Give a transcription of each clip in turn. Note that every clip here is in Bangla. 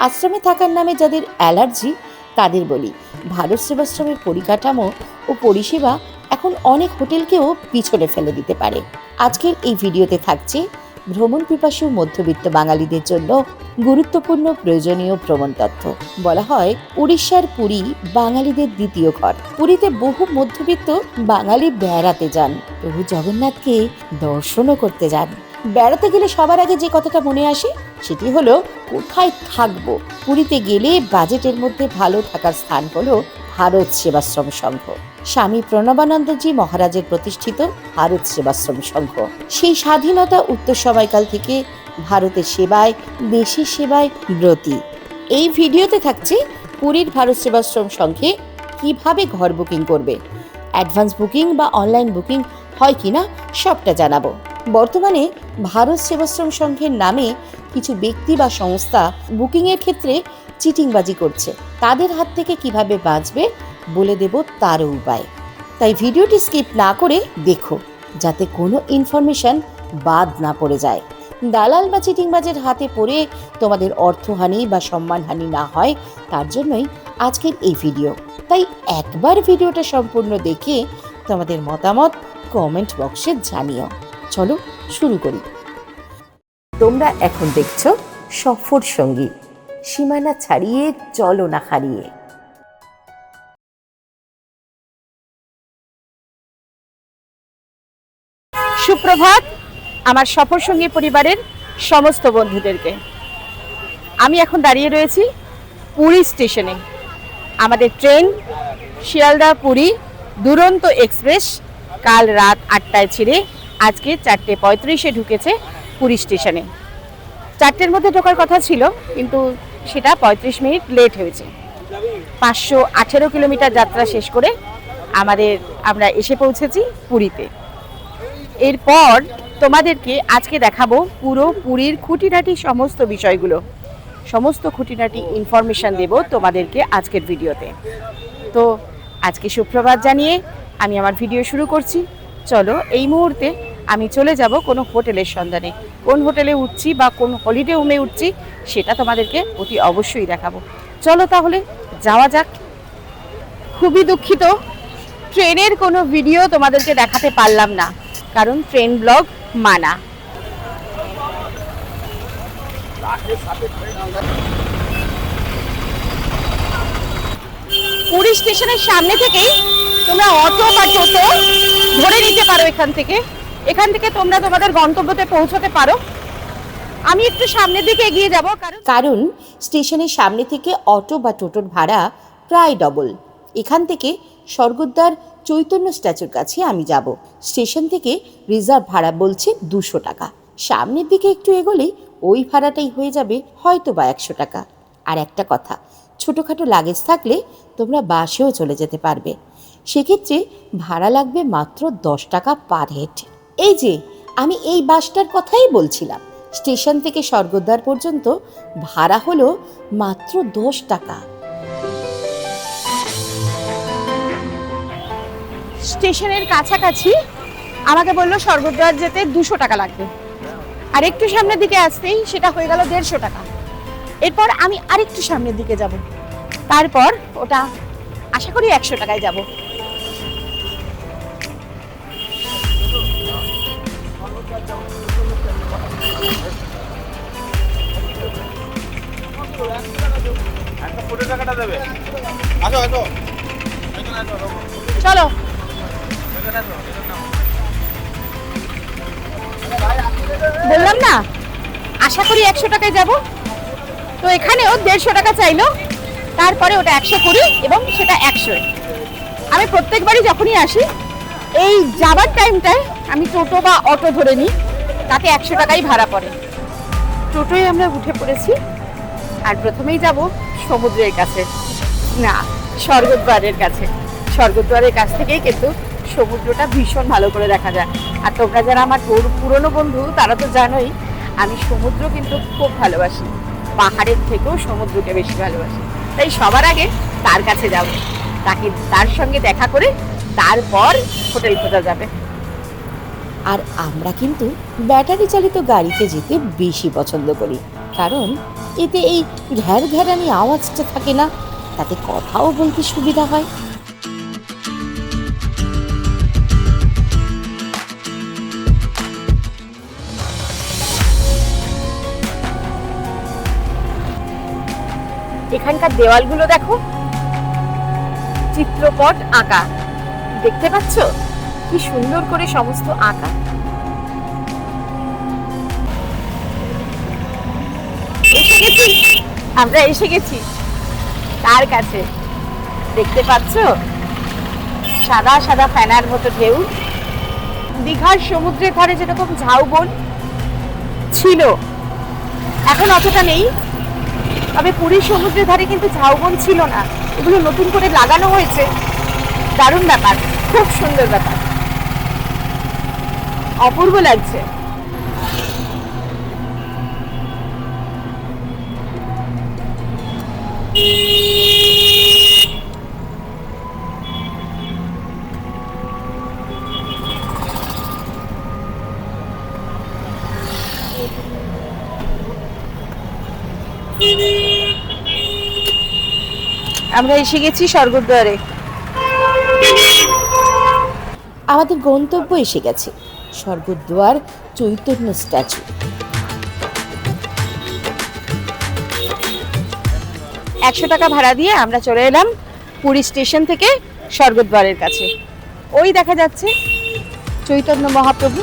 আশ্রমে থাকার নামে যাদের অ্যালার্জি, তাদের বলি। ভারত সেবাশ্রমের পরিকাঠামো ও পরিষেবা এখন অনেক হোটেলকেও পিছনে ফেলে দিতে পারে। আজকের এই ভিডিওতে থাকছে ভ্রমণ পিপাসু মধ্যবিত্ত বাঙালিদের জন্য গুরুত্বপূর্ণ প্রয়োজনীয় ভ্রমণ তথ্য। বলা হয় উড়িষ্যার পুরী বাঙালিদের দ্বিতীয় ঘর। পুরীতে বহু মধ্যবিত্ত বাঙালি বেড়াতে যান। প্রভু জগন্নাথকে দর্শনও করতে যান। বেড়াতে গেলে সবার আগে যে কথাটা মনে আসে সেটি হলো, কোথায় থাকব? পুরীতে গেলে বাজেটের মধ্যে ভালো থাকার স্থান হলো ভারত সেবাশ্রম সংঘ। স্বামী প্রণবানন্দজি মহারাজের প্রতিষ্ঠিত ভারত সেবাশ্রম সংঘ। সেই স্বাধীনতা উত্তর সময়কাল থেকে ভারতের সেবায়, দেশের সেবায় ব্রতী। এই ভিডিওতে থাকছে পুরীর ভারত সেবাশ্রম সংঘে কীভাবে ঘর বুকিং করবে। অ্যাডভান্স বুকিং বা অনলাইন বুকিং হয় কিনা সবটা জানাব। বর্তমানে ভারত সেবাশ্রম সংঘের নামে কিছু ব্যক্তি বা সংস্থা বুকিংয়ের ক্ষেত্রে চিটিংবাজি করছে। তাদের হাত থেকে কীভাবে বাঁচবে বলে দেব তারও উপায়। তাই ভিডিওটি স্কিপ না করে দেখো, যাতে কোনো ইনফরমেশন বাদ না পড়ে যায়। দালাল বা চিটিংবাজের হাতে পড়ে তোমাদের অর্থহানি বা সম্মানহানি না হয়, তার জন্যই আজকের এই ভিডিও। তাই একবার ভিডিওটা সম্পূর্ণ দেখে তোমাদের মতামত কমেন্ট বক্সে জানিও। চলো শুরু করি। তোমরা এখন দেখছ সফর সঙ্গী, সীমানা ছাড়িয়ে চলো না হারিয়ে। সুপ্রভাত, আমার সফর সঙ্গী পরিবারের সমস্ত বন্ধুদেরকে। আমি এখন দাঁড়িয়ে রয়েছি পুরী স্টেশনে। আমাদের ট্রেন শিয়ালদা পুরী দুরন্ত এক্সপ্রেস কাল রাত আটটায় ছেড়ে আজকে চারটে পঁয়ত্রিশে ঢুকেছে পুরী স্টেশনে। চারটের মধ্যে ঢোকার কথা ছিল, কিন্তু সেটা পঁয়ত্রিশ মিনিট লেট হয়েছে। পাঁচশো আঠেরো কিলোমিটার যাত্রা শেষ করে আমাদের আমরা এসে পৌঁছেছি পুরীতে। এরপর তোমাদেরকে আজকে দেখাবো পুরো পুরীর খুঁটিনাটি সমস্ত বিষয়গুলো। সমস্ত খুঁটিনাটি ইনফরমেশন দেব তোমাদেরকে আজকের ভিডিওতে তো। আজকে সুপ্রভাত জানিয়ে আমি আমার ভিডিও শুরু করছি। চলো, এই মুহূর্তে আমি চলে যাব কোনো হোটেলের সন্ধানে। কোন হোটেলে উঠছি বা কোন হলিডে হোমে উঠছি, সেটা তোমাদেরকে অতি অবশ্যই দেখাবো। চলো তাহলে যাওয়া যাক। খুবই দুঃখিত, ট্রেনের কোনো ভিডিও তোমাদেরকে দেখাতে পারলাম না, কারণ ট্রেন ব্লগ মানা। পুরী স্টেশনের সামনে থেকেই তোমরা অটো বা টোটো ধরে নিতে পারো এখান থেকে। এখান থেকে তোমরা তোমাদের গন্তব্যতে পৌঁছতে পারো। আমি একটু সামনের দিকে এগিয়ে যাব, কারণ কারণ স্টেশনের সামনে থেকে অটো বা টোটোর ভাড়া প্রায় ডবল। এখান থেকে স্বর্গদ্বার চৈতন্য স্ট্যাচুর কাছে আমি যাব। স্টেশন থেকে রিজার্ভ ভাড়া বলছে দুশো টাকা। সামনের দিকে একটু এগোলেই ওই ভাড়াটাই হয়ে যাবে হয়তো বা একশো টাকা। আর একটা কথা, ছোটোখাটো লাগেজ থাকলে তোমরা বাসেও চলে যেতে পারবে। সেক্ষেত্রে ভাড়া লাগবে মাত্র দশ টাকা পার হেড এই যে, আমি এই বাসটার কথাই বলছিলাম। স্টেশন থেকে স্বর্গদ্বার পর্যন্ত ভাড়া হলো মাত্র দশ টাকা। স্টেশনের কাছাকাছি আমাকে বলল স্বর্গদ্বার যেতে দুশো টাকা লাগবে। আর একটু সামনের দিকে আসতেই সেটা হয়ে গেল দেড়শো টাকা। এরপর আমি আরেকটু সামনের দিকে যাব। তারপর ওটা আশা করি একশো টাকায় যাব। চলো। বললাম না, আশা করি একশো টাকায় যাব। তো এখানেও দেড়শো টাকা চাইলো। তারপরে ওটা একশো করি এবং সেটা একশো আমি প্রত্যেকবারই যখনই আসি, এই যাবার টাইমটায় আমি টোটো বা অটো ধরে নিই, তাতে একশো টাকাই ভাড়া পড়ে। টোটোয় আমরা উঠে পড়েছি, আর প্রথমেই যাব সমুদ্রের কাছে। না, স্বর্গদ্বারের কাছে। স্বর্গদ্বারের কাছ থেকেই কিন্তু সমুদ্রটা ভীষণ ভালো করে দেখা যায়। আর তোমরা যারা আমার পুর- পুরনো বন্ধু, তারা তো জানোই, আমি সমুদ্র কিন্তু খুব ভালোবাসি। পাহাড়ের থেকেও সমুদ্রকে বেশি ভালোবাসি। তাই সবার আগে তার কাছে যাব। তাকে, তার সঙ্গে দেখা করে তারপর হোটেল খোঁজা যাবে। আর আমরা কিন্তু ব্যাটারি চালিত গাড়িতে যেতে বেশি পছন্দ করি। কারণ এতে এই ঘ্যার ঘ্যারানি আওয়াজটা থাকে না, তাতে কথাও বলতে সুবিধা হয়। এখানকার দেওয়ালগুলো দেখো। চিত্রপট আঁকা। দেখতে পাচ্ছ? কি সুন্দর করে সমস্ত আঁকা। এসে গেছি। আমরা এসে গেছি। তার কাছে। দেখতে পাচ্ছ? সাদা সাদা ফ্যানার মতো ঢেউ। দীঘার সমুদ্রের ধারে যেরকম ঝাউবন ছিল। এখন অতটা নেই। তবে পুরীর সমুদ্রের ধারে কিন্তু ঝাউবন ছিল না। এগুলো নতুন করে লাগানো হয়েছে। দারুণ ব্যাপার। খুব সুন্দর ব্যাপার। অপূর্ব লাগছে। আমরা এসে গেছি স্বর্গদ্বারে। আমাদের গন্তব্য এসে গেছে। স্বর্গদ্বার চৈতন্য স্ট্যাচু। একশো টাকা ভাড়া দিয়ে আমরা চলে এলাম পুরী স্টেশন থেকে স্বর্গদ্বারের কাছে। ওই দেখা যাচ্ছে চৈতন্য মহাপ্রভু।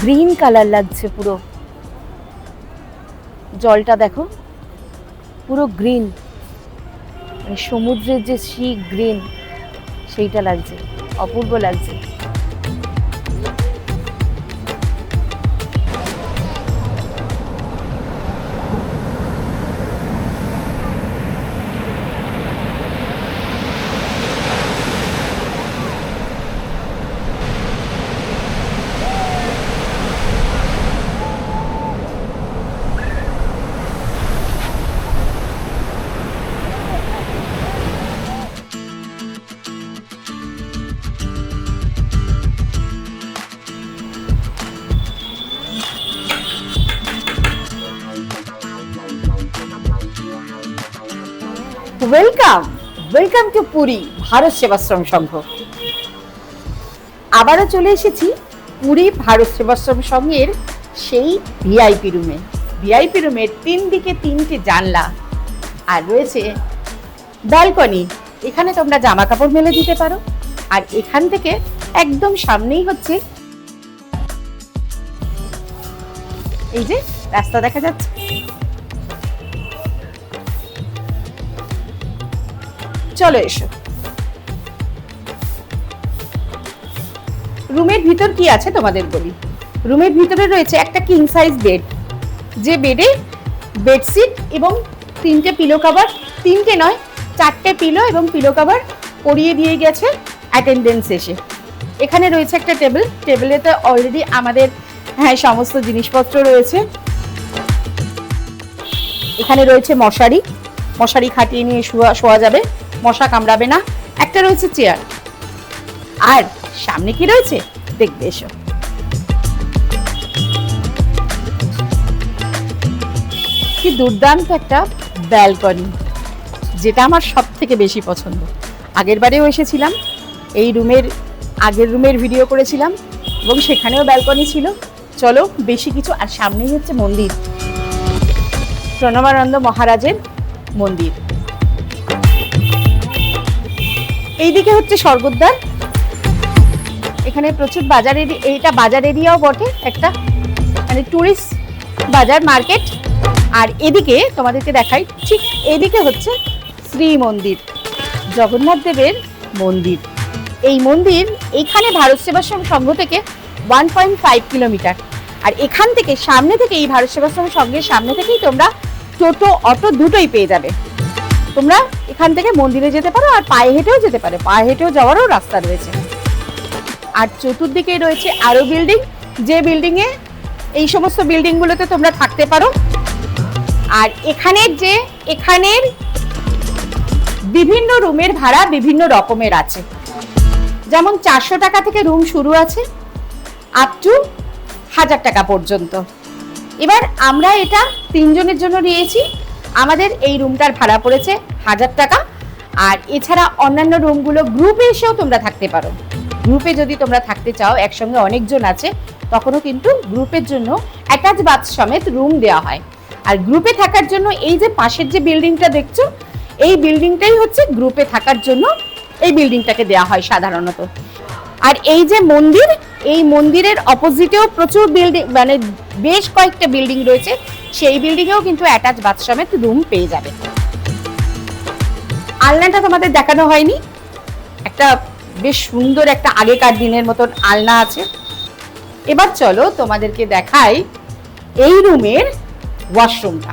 গ্রিন কালার লাগছে পুরো। জলটা দেখো। পুরো গ্রিন মানে সমুদ্রের যে সি গ্রিন সেইটা লাগছে অপূর্ব লাগছে। ওয়েলকাম টু পুরী ভারত সেবাশ্রম সংঘ আবারও চলে এসেছি পুরী ভারত সেবাশ্রম সংঘের সেই ভিআইপি রুমে ভিআইপি রুমের তিন দিকে তিনটে জানলা। আর রয়েছে ব্যালকনি এখানে তোমরা জামা কাপড় মেলে দিতে পারো। আর এখান থেকে একদম সামনেই হচ্ছে এই যে রাস্তা দেখা যাচ্ছে। চলো এসো। রুমের ভিতর কি আছে তোমাদের বলি? রুমের ভিতরে রয়েছে একটা কিং সাইজ বেড যে বেডে বেডশিট এবং তিনটে পিলো কভার তিনটে নয়, চারটে পিলো এবং পিলো কভার পরিয়ে দিয়ে গেছে অ্যাটেন্ডেন্স এসে। এখানে রয়েছে একটা টেবিল টেবিলেতে অলরেডি আমাদের হ্যাঁ সমস্ত জিনিসপত্র রয়েছে। এখানে রয়েছে মশারি। মশারি খাটিয়ে নিয়ে শোয়া শোয়া যাবে। মশা কামড়াবে না? একটা রয়েছে চেয়ার আর সামনে কি রয়েছে? দেখবে এসো। কি দুর্দান্ত একটা ব্যালকনি যেটা আমার সব থেকে বেশি পছন্দ। আগের বারেও এসেছিলাম, এই রুমের, আগের রুমের ভিডিও করেছিলাম, এবং সেখানেও ব্যালকনি ছিল। চলো, বেশি কিছু, আর সামনেই হচ্ছে মন্দির। প্রণবানন্দ মহারাজের মন্দির। এইদিকে হচ্ছে স্বর্গদ্বার। এখানে প্রচুর বাজার এইটা বাজার এরিয়াও বটে, একটা মানে টুরিস্ট বাজার মার্কেট আর এদিকে তোমাদেরকে দেখাই, ঠিক এদিকে হচ্ছে শ্রী মন্দির, জগন্নাথ দেবের মন্দির। এই মন্দির এইখানে ভারত সেবাশ্রম সংঘ থেকে ওয়ান পয়েন্ট ফাইভ কিলোমিটার আর এখান থেকে সামনে থেকে এই ভারত সেবাশ্রম সংঘের সামনে থেকেই তোমরা টোটো, অটো দুটোই পেয়ে যাবে। তোমরা এখান থেকে মন্দিরে যেতে পারো আর পায়ে হেঁটেও যেতে পারো। পায়ে হেঁটেও যাওয়ারও রাস্তা রয়েছে। আর চতুর্দিকে রয়েছে আরও বিল্ডিং। যে বিল্ডিং এ এই সমস্ত বিল্ডিংগুলোতে তোমরা থাকতে পারো। আর এখানের যে এখানের বিভিন্ন রুমের ভাড়া বিভিন্ন রকমের আছে। যেমন চারশো টাকা থেকে রুম শুরু আছে আপ টু হাজার টাকা পর্যন্ত। এবার আমরা এটা তিনজনের জন্য নিয়েছি। আমাদের এই রুমটার ভাড়া পড়েছে হাজার টাকা। আর এছাড়া অন্যান্য রুমগুলো গ্রুপে এসেও তোমরা থাকতে পারো। গ্রুপে যদি তোমরা থাকতে চাও, একসঙ্গে অনেকজন আছে, তখনও কিন্তু গ্রুপের জন্য অ্যাটাচ বাথ সমেত রুম দেওয়া হয়। আর গ্রুপে থাকার জন্য এই যে পাশের যে বিল্ডিংটা দেখছ, এই বিল্ডিংটাই হচ্ছে গ্রুপে থাকার জন্য এই বিল্ডিংটাকে দেওয়া হয় সাধারণত। আর এই যে মন্দির এই মন্দিরের অপোজিটেও প্রচুর বিল্ডিং মানে বেশ কয়েকটা বিল্ডিং রয়েছে। সেই বিল্ডিংয়েও কিন্তু অ্যাটাচ বাথ সমেত রুম পেয়ে যাবে। আলনাটা তোমাদের দেখানো হয়নি। একটা বেশ সুন্দর একটা আগেকার দিনের মতন আলনা আছে। এবার চলো তোমাদেরকে দেখাই এই রুমের ওয়াশরুমটা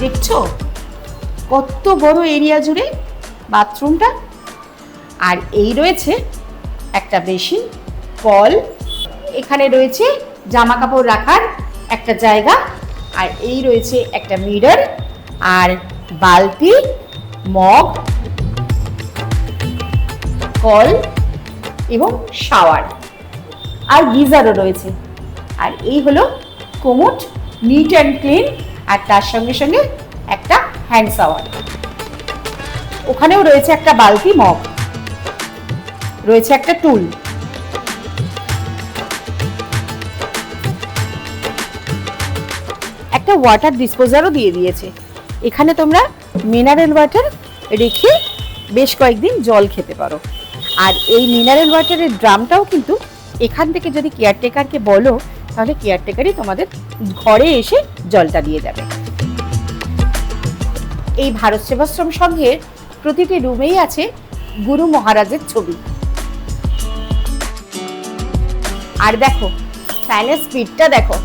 দেখছ? কত বড় এরিয়া জুড়ে বাথরুমটা আর এই রয়েছে একটা বেসিন কল, এখানে রয়েছে জামা কাপড় রাখার একটা জায়গা, আর এই রয়েছে একটা মিরর, আর বালতি, মগ, কল এবং শাওয়ার, আর গিজারও রয়েছে। আর এই হলো কোমোট নিট অ্যান্ড ক্লিন আর তার সঙ্গে সঙ্গে একটা হ্যান্ড শাওয়ার ওখানেও রয়েছে একটা বালতি, মগ। রয়েছে একটা টুল একটা ওয়াটার ডিসপোজারও দিয়ে দিয়েছে। এখানে তোমরা মিনারেল ওয়াটার রেখে বেশ কয়েকদিন জল খেতে পারো। আর এই মিনারেল ওয়াটারের ড্রামটাও কিন্তু এখান থেকে যদি কেয়ারটেকারকে বলো, তাহলে কেয়ারটেকারই তোমাদের ঘরে এসে জলটা দিয়ে যাবে। এই ভারত সেবাশ্রম সংঘের প্রতিটি রুমেই আছে গুরু মহারাজের ছবি। আর দেখো ফ্যানের স্পিডটা দেখো।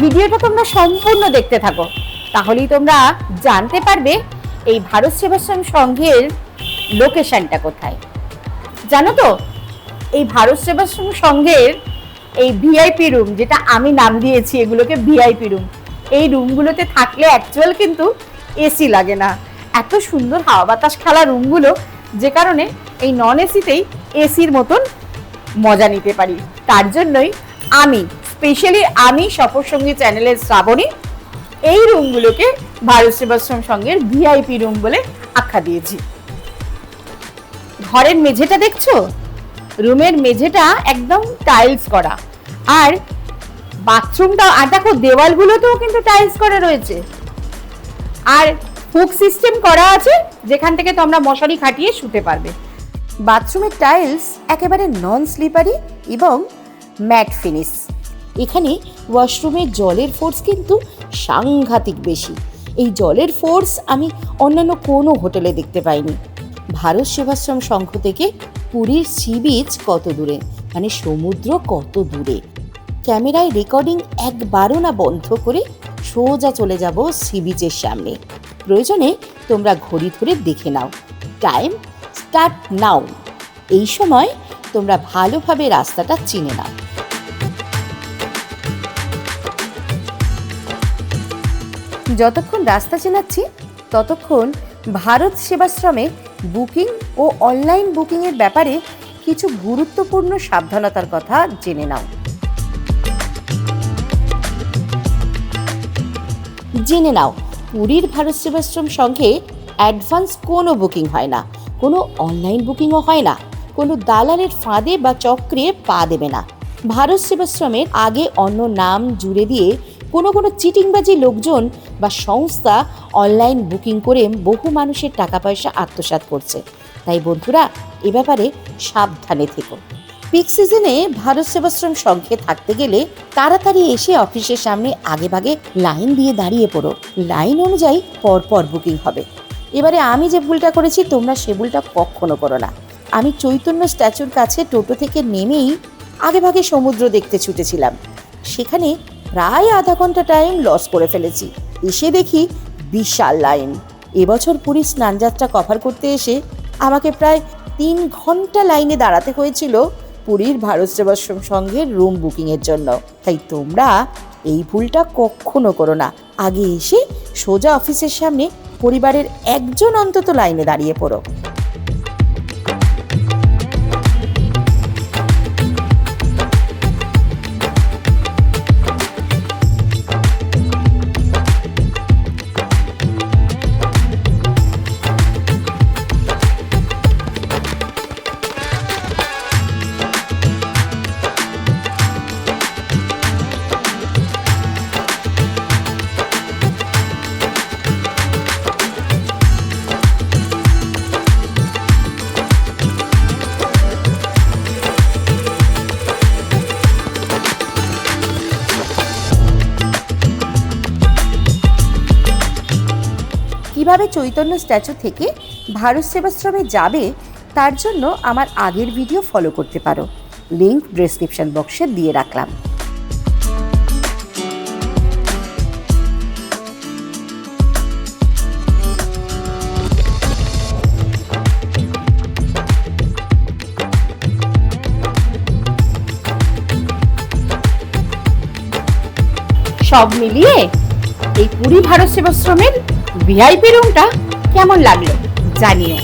ভিডিওটা তোমরা সম্পূর্ণ দেখতে থাকো। তাহলেই তোমরা জানতে পারবে এই ভারত সেবাশ্রম সংঘের লোকেশনটা কোথায়। জানো তো, এই ভারত সেবাশ্রম সংঘের এই ভিআইপি রুম যেটা আমি নাম দিয়েছি এগুলোকে ভিআইপি রুম এই রুমগুলোতে থাকলে অ্যাকচুয়াল কিন্তু এসি লাগে না। এত সুন্দর হাওয়া বাতাস খেলা রুমগুলো যে কারণে এই নন এসিতেই এসির মতন মজা নিতে পারি। তার জন্যই আমি স্পেশালি আমি সফরসঙ্গী চ্যানেলের শ্রাবণী, এই রুমগুলোকে ভারত সেবাশ্রম সঙ্গের ভিআইপি রুম বলে আখ্যা দিয়েছি। ঘরের মেঝেটা দেখছ? রুমের মেঝেটা একদম টাইলস করা। আর বাথরুমটা, আর দেখো দেওয়ালগুলোতেও কিন্তু টাইলস করা রয়েছে। আর হুক সিস্টেম করা আছে, যেখান থেকে তোমরা মশারি খাটিয়ে শুতে পারবে। বাথরুমের টাইলস একেবারে নন স্লিপারি এবং ম্যাট ফিনিশ। এখানে ওয়াশরুমের জলের ফোর্স কিন্তু সাংঘাতিক বেশি। এই জলের ফোর্স আমি অন্যান্য কোনো হোটেলে দেখতে পাইনি। ভারত সেবাশ্রম সংঘ থেকে পুরীর সি বিচ কত দূরে? মানে সমুদ্র কত দূরে? ক্যামেরায় রেকর্ডিং একবারও না বন্ধ করে সোজা চলে যাব সি বিচের সামনে। প্রয়োজনে তোমরা ঘড়ি ধরে দেখে নাও। Time start now. এই সময় তোমরা ভালোভাবে রাস্তাটা চিনে নাও। যতক্ষণ রাস্তা চেনাচ্ছি, ততক্ষণ ভারত সেবাশ্রমে বুকিং ও অনলাইন বুকিংয়ের ব্যাপারে কিছু গুরুত্বপূর্ণ সাবধানতার কথা জেনে নাও। জেনে নাও, পুরীর ভারত সেবাশ্রম সঙ্গে অ্যাডভান্স কোনো বুকিং হয় না। কোনো অনলাইন বুকিংও হয় না। কোনো দালালের ফাঁদে বা চক্রে পা দেবে না। ভারত সেবাশ্রমের আগে অন্য নাম জুড়ে দিয়ে কোনো কোনো চিটিংবাজি লোকজন বা সংস্থা অনলাইন বুকিং করে বহু মানুষের টাকা পয়সা আত্মসাৎ করছে। তাই বন্ধুরা, এ ব্যাপারে সাবধানে থেকো। পিক সিজনে ভারত সেবাশ্রম সংঘে থাকতে গেলে তাড়াতাড়ি এসে অফিসের সামনে আগে ভাগে লাইন দিয়ে দাঁড়িয়ে পড়ো। লাইন অনুযায়ী পরপর বুকিং হবে। এবারে আমি যে ভুলটা করেছি, তোমরা সে ভুলটা কখনো করো না। আমি চৈতন্য স্ট্যাচুর কাছে টোটো থেকে নেমেই আগে ভাগে সমুদ্র দেখতে ছুটেছিলাম। সেখানে প্রায় আধা ঘণ্টা টাইম লস করে ফেলেছি। এসে দেখি বিশাল লাইন। এবছর পুরী স্নানযাত্রা কভার করতে এসে আমাকে প্রায় তিন ঘণ্টা লাইনে দাঁড়াতে হয়েছিল পুরীর ভারত সেবাশ্রম সংঘের রুম বুকিংয়ের জন্য। তাই তোমরা এই ভুলটা কখনো করো না। আগে এসে সোজা অফিসের সামনে পরিবারের একজন অন্তত লাইনে দাঁড়িয়ে পড়ো। চৈতন্য স্ট্যাচু থেকে ভারত সেবাশ্রমে যাবে, তার জন্য আমার আগের ভিডিও ফলো করতে পারো। লিংক ডেসক্রিপশন বক্সে দিয়ে রাখলাম। সব মিলিয়ে এই পুরী ভারত সেবাশ্রমের ভিআইপি রুমটা কেমন লাগল? জানিও।